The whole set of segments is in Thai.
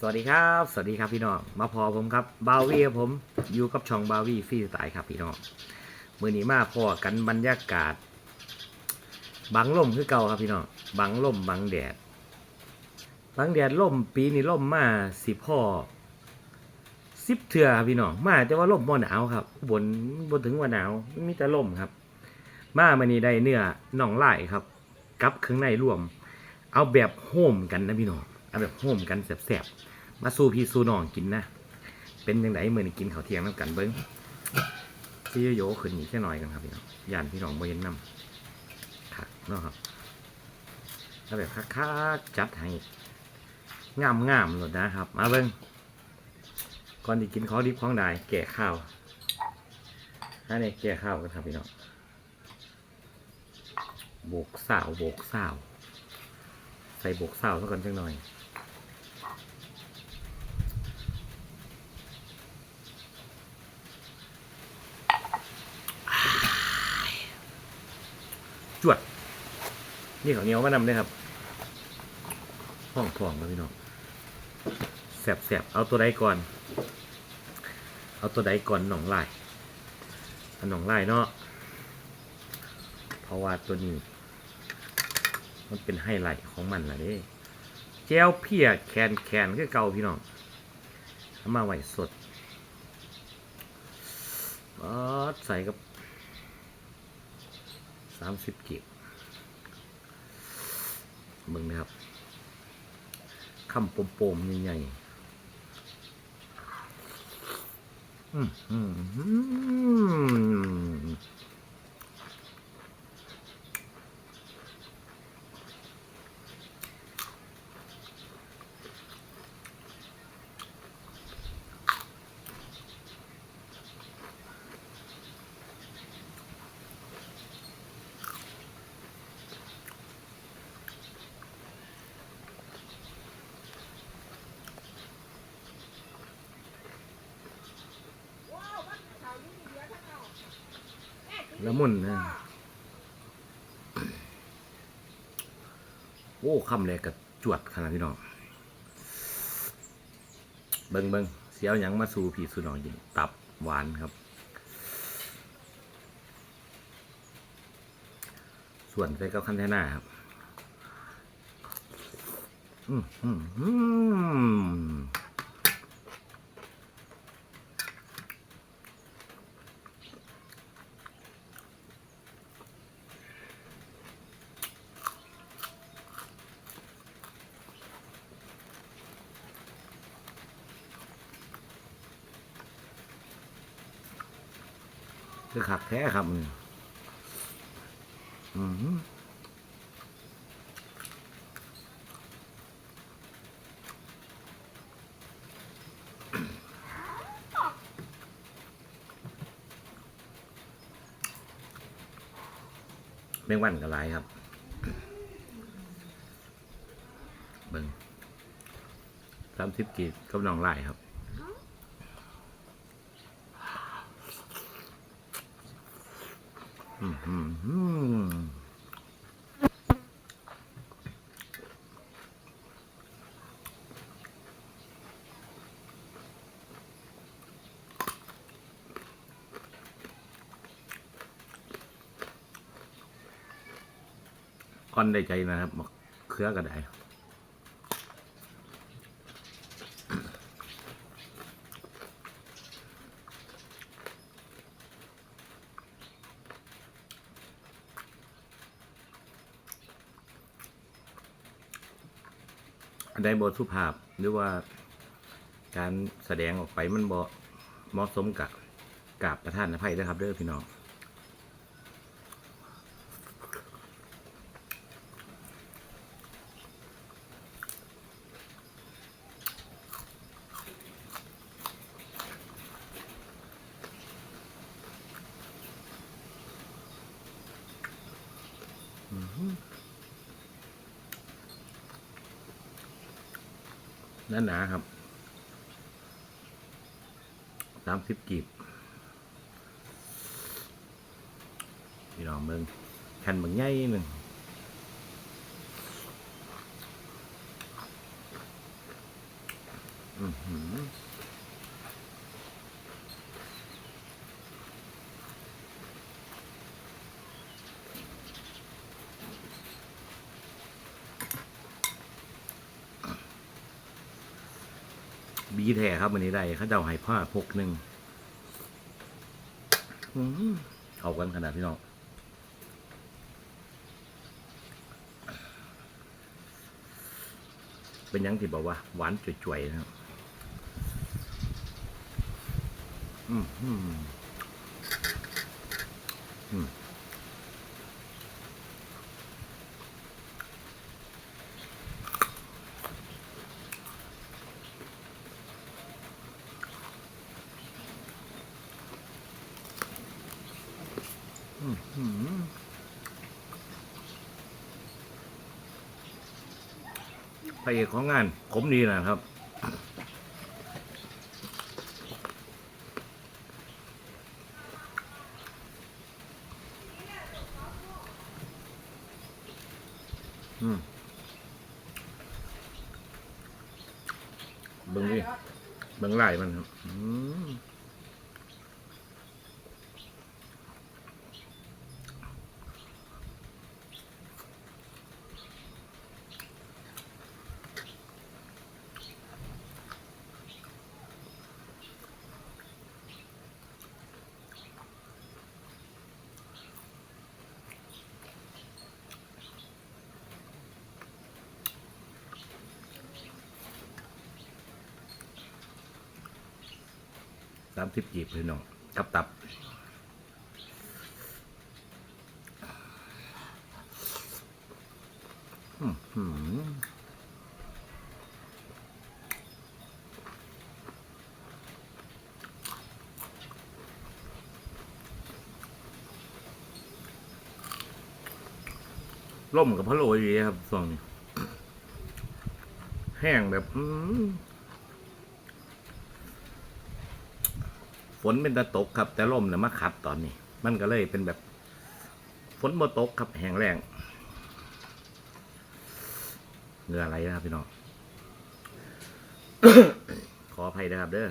สวัสดีครับ สวัสดีครับพี่น้องมาพอผมครับบาวีครับผมอยู่กับช่องบาวีฟรีสไตล์ครับพี่น้องมือนี้มาพอกันบรรยากาศ บังลมคือเก่าครับพี่น้องบังลมบังแดด บังแดดลมปีนี้ลมมาสิพ่อสิบเถื่อครับพี่น้องมาแต่ว่าลมบ่หนาวครับบนบนถึงว่าหนาวมีแต่ลมครับ มามานี่ได้เนื้อน่องไล่ครับ กับเครื่องในรวม เอาแบบโฮมกันนะพี่น้องเอาแบบโฮมกันแสบๆ มาสู้พี่สู้น้องกินนะ เป็นยังไงมื่อนี้กินข้าวเที่ยงน้ำกันเบิ้งที่โยๆขึ้นอีกแค่หน่อยกันครับพี่น้องยานพี่น้องบ่เย็นน้ำคักเนาะครับเอาแบบคักๆจัดให้งามๆเลยนะครับ มาเบิ้งก่อนที่กินข้องดิบข้องได้แก่ข้าวอันนี้แก่ข้าวกันครับพี่น้องโบกสาวโบกสาว ใส่โบกสาวซะก่อนจังหน่อย จวด นี่ข้าวเหนียวมานำเลยครับห้องทองแล้วพี่น้องแสบๆเอาตัวใดก่อน เอาตัวใดก่อนหนองลายเอาหนองลายเนาะเพราะว่าตัวนี้ มันเป็นไฮไลท์ของมันแหละเด้แจ้วเพียแคนแคนคือเก่าพี่น้องมาไหวสดออดใส่กับ สามสิบกิบมึงนะครับคำโปมๆใหญ่ๆอืมอืมอืม ละมุนนะโอ้คำแรกกับจวดขนาดพี่น้องเบิงเบิงเสียวหยังมาสู่พี่สู่น้องกินตับหวานครับ ส่วนใส่กับคันเทน่าครับอืมอืมอืม คือขักแท้ครับมันอืมแมงวันกับลายครับ เบิ่งสามสิบกีดกับน้องไลายครับ อืมอืมอืม ก้อนได้ใจนะครับมะเขือก็ได้ อันใดบทสุภาพหรือว่าการแสดงออกไปมันบ่เหมาะสมกับกาบประธานอภัยนะครับเด้อพี่น้องอือ หนั่นหนาครับสามสิบกีบพี่น้องเมืองแผ่นบางใหญ่หนึ่งอือหือ บีแท้ครับวันนี้ได้ข้าเดาให้ผ้าพกหนึ่งเอหือเข้ากันขนาดพี่น้องเป็นยังที่บอกว่า หวานจุ๋ยๆนะครับ อืมอืมอืมพ ระเอกของงาน ผมนี่นะครับ อืมเบิ่งดิเบิ่งไล่มันครับอืม สามสิบจีบพี่น้องกับตับอืมล่มกับพะโล้ดีครับส่วนแห้งแบบ อืม ฝนเป็นตะตกครับ แต่ลมเนี่ยมาขัดตอนนี้ มันก็เลยเป็นแบบฝนบ่ตกครับแห้งแรงเหงื่ออะไรนะครับพี่น้องขออภัยนะครับเด้อ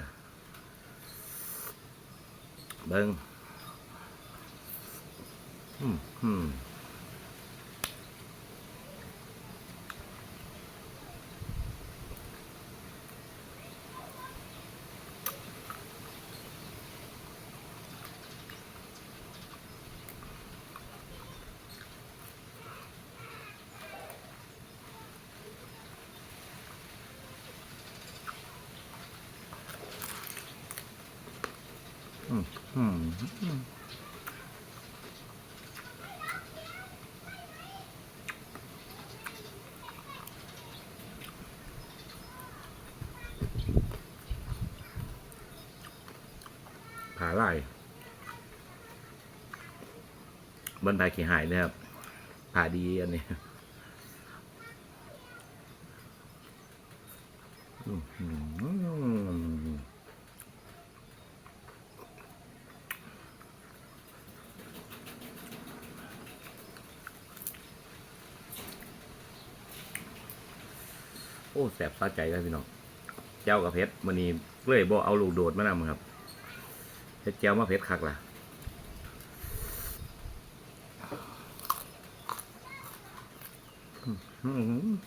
เบิ้งอืมอืม อืมผาไล่บนไทยขี้หายเลยครับผาดีอันนี้อื้อหือ โอ้แสบตาใจเลยพี่น้องเจ้ากับเพชรมันนี้เลยบ่เอาลูกโดดมานำครับเพชรเจ้ามาเพชรคักล่ะอืม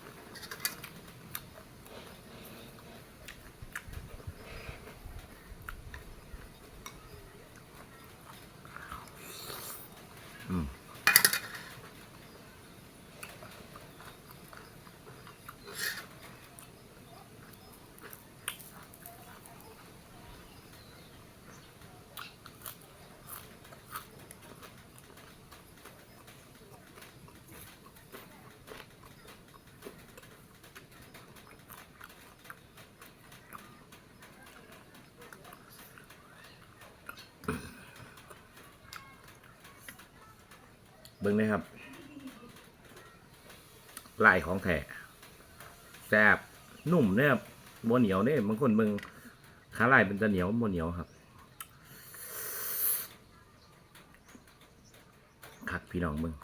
เบิ่งนะครับลายของแท้แซบนุ่มเนี่ยครับบัเหนียวเนี่ยบางคนเบิ่งขาลายเป็นตะเหนียวบัเหนียวครับคักพี่น้องเบิ่ง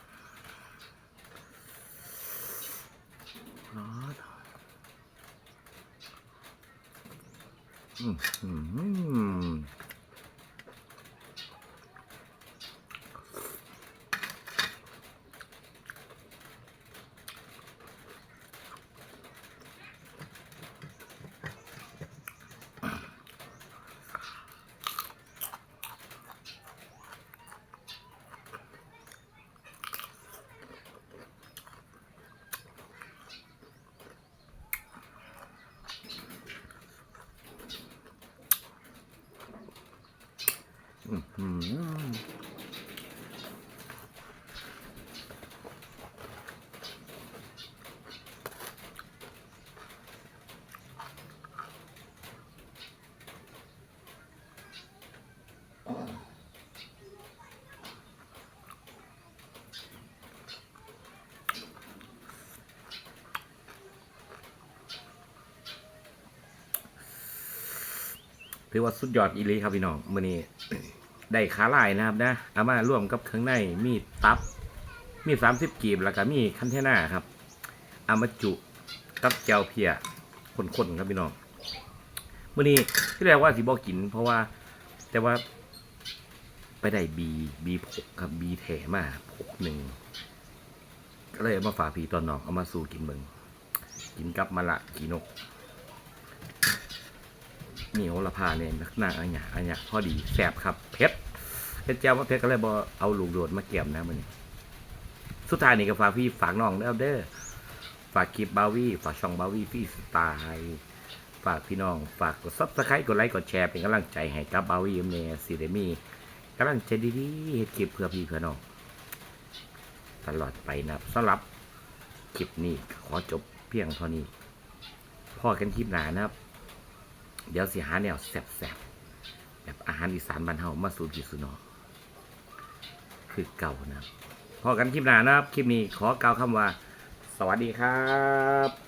อ๋ออืมอืมอืม ถือว่าสุดยอดอีลีครับพี่น้องมื้อนี้ได้ขาลายนะครับนะเอามาร่วมกับเครื่องในมีตับ มีสามสิบกีบแล้วก็มีคันเทน่าครับเอามาจุกับแจวเพียคนๆครับพี่น้องมื่อนี้ที่แรกว่าสิบอกกิน เพราะว่าแต่ว่าไปได้บีบีผกครับบีแถมาผกหนึ่งก็เลยเอามาฝากพี่ตอนน้องเอามาสู่กินเบิงกินกับมะละกีนก นี่โหระพาเนี่ยนักหน้าอันเนี้ยอันเนี้ยพอดีแสบครับเผ็ดเผ็ดเจ้าว่าเผ็ดก็เลยบอเอาลูกโดดมาเกี่ยมนะมันนี้สุดท้ายนี่ก็ฝากพี่ฝากน้องเด้อเด้อฝากคลิปบาวี่ฝากช่องบาวี่พี่สไตล์ฝากพี่น้องฝากกดซับสไครต์กดไลค์กดแชร์เป็นกำลังใจให้กับบาวี่เมซีเดมี่กำลังใจดีๆเฮ็ดคลิปเพื่อพี่เพื่อน้องตลอดไปนะสำหรับคลิปนี้ขอจบเพียงเท่านี้พ่อกันคลิปหน้านะครับ เดี๋ยวสิหาแนวแซ่บๆแบบอาหารอีสานบ้านเฮามาสู่พี่สู่น้อคือเก่านะพอกันคลิปหน้านะครับ คลิปนี้ขอกล่าวคำว่า สวัสดีครับ